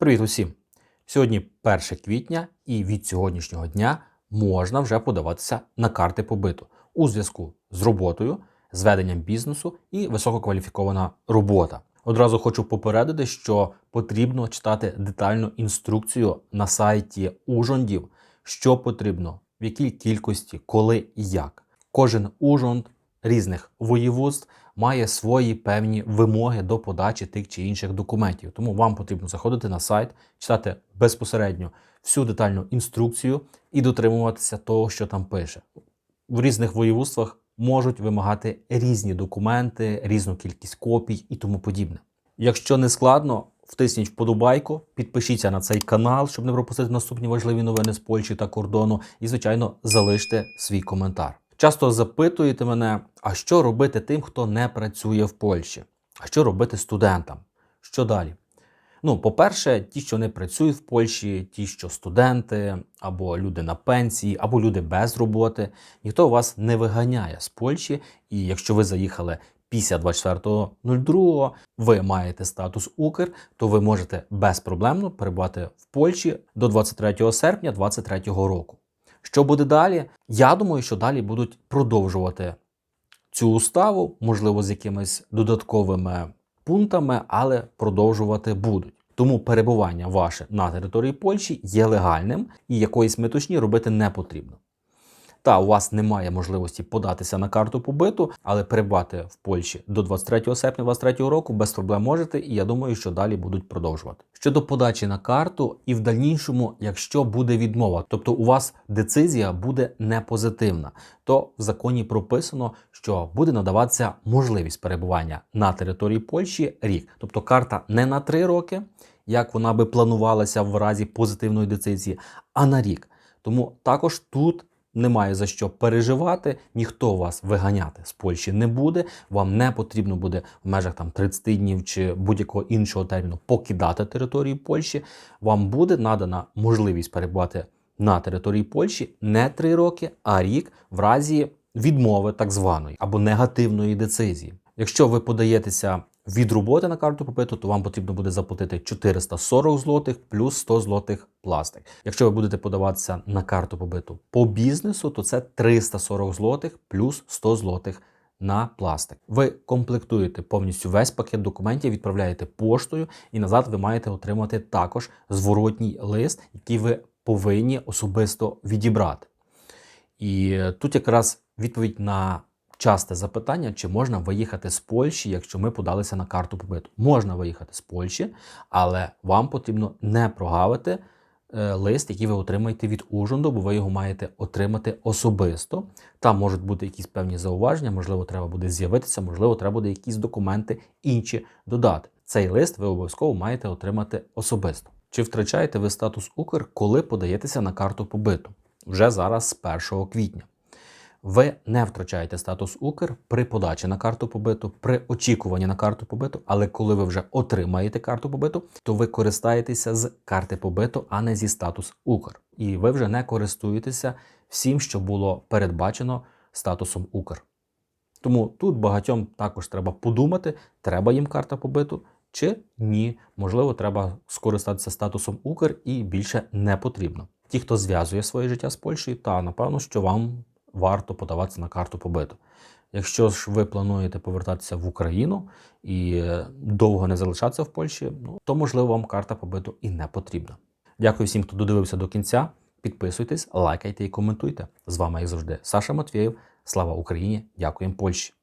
Привіт усім! Сьогодні 1 квітня, і від сьогоднішнього дня можна вже подаватися на карти побиту у зв'язку з роботою, з веденням бізнесу і висококваліфікована робота. Одразу хочу попередити, що потрібно читати детальну інструкцію на сайті Ужондів, що потрібно, в якій кількості, коли і як. Кожен ужонд різних воєводств має свої певні вимоги до подачі тих чи інших документів. Тому вам потрібно заходити на сайт, читати безпосередньо всю детальну інструкцію і дотримуватися того, що там пише. В різних воєводствах можуть вимагати різні документи, різну кількість копій і тому подібне. Якщо не складно, втисніть вподобайку, підпишіться на цей канал, щоб не пропустити наступні важливі новини з Польщі та кордону, і, звичайно, залиште свій коментар. Часто запитуєте мене, а що робити тим, хто не працює в Польщі? А що робити студентам? Що далі? Ну, по-перше, ті, що не працюють в Польщі, ті, що студенти, або люди на пенсії, або люди без роботи, ніхто вас не виганяє з Польщі. І якщо ви заїхали після 24.02, ви маєте статус Укр, то ви можете безпроблемно перебувати в Польщі до 23 серпня 2023 року. Що буде далі? Я думаю, що далі будуть продовжувати цю уставу, можливо, з якимись додатковими пунктами, але продовжувати будуть. Тому перебування ваше на території Польщі є легальним і якоїсь метушні робити не потрібно. Та у вас немає можливості податися на карту побиту, але перебувати в Польщі до 23 серпня 2023 року без проблем можете, і я думаю, що далі будуть продовжувати. Щодо подачі на карту, і в дальнішому, якщо буде відмова, тобто у вас децизія буде не позитивна, то в законі прописано, що буде надаватися можливість перебування на території Польщі рік, тобто карта не на 3 роки, як вона би планувалася в разі позитивної децизії, а на рік. Тому також тут немає за що переживати, ніхто вас виганяти з Польщі не буде. Вам не потрібно буде в межах там 30 днів чи будь-якого іншого терміну покидати територію Польщі. Вам буде надана можливість перебувати на території Польщі не 3 роки, а рік в разі відмови так званої або негативної децизії. Якщо ви подаєтеся від роботи на карту побиту, то вам потрібно буде заплатити 440 злотих плюс 100 злотих пластик. Якщо ви будете подаватися на карту побиту по бізнесу, то це 340 злотих плюс 100 злотих на пластик. Ви комплектуєте повністю весь пакет документів, відправляєте поштою, і назад ви маєте отримати також зворотній лист, який ви повинні особисто відібрати. І тут якраз відповідь на часте запитання, чи можна виїхати з Польщі, якщо ми подалися на карту побиту. Можна виїхати з Польщі, але вам потрібно не прогавити е, лист, який ви отримаєте від Ужонду, бо ви його маєте отримати особисто. Там можуть бути якісь певні зауваження, можливо, треба буде з'явитися, можливо, треба буде якісь документи інші додати. Цей лист ви обов'язково маєте отримати особисто. Чи втрачаєте ви статус Укр, коли подаєтеся на карту побиту? Вже зараз з 1 квітня. Ви не втрачаєте статус Укр при подачі на карту побиту, при очікуванні на карту побиту, але коли ви вже отримаєте карту побиту, то ви користаєтеся з карти побиту, а не зі статус Укр. І ви вже не користуєтеся всім, що було передбачено статусом Укр. Тому тут багатьом також треба подумати, треба їм карта побиту чи ні. Можливо, треба скористатися статусом Укр і більше не потрібно. Ті, хто зв'язує своє життя з Польщею, та напевно, що вам варто подаватися на карту побиту. Якщо ж ви плануєте повертатися в Україну і довго не залишатися в Польщі, ну то можливо вам карта побиту і не потрібна. Дякую всім, хто додивився до кінця. Підписуйтесь, лайкайте і коментуйте. З вами, як завжди, Саша Матвєєв. Слава Україні! Дякуємо Польщі!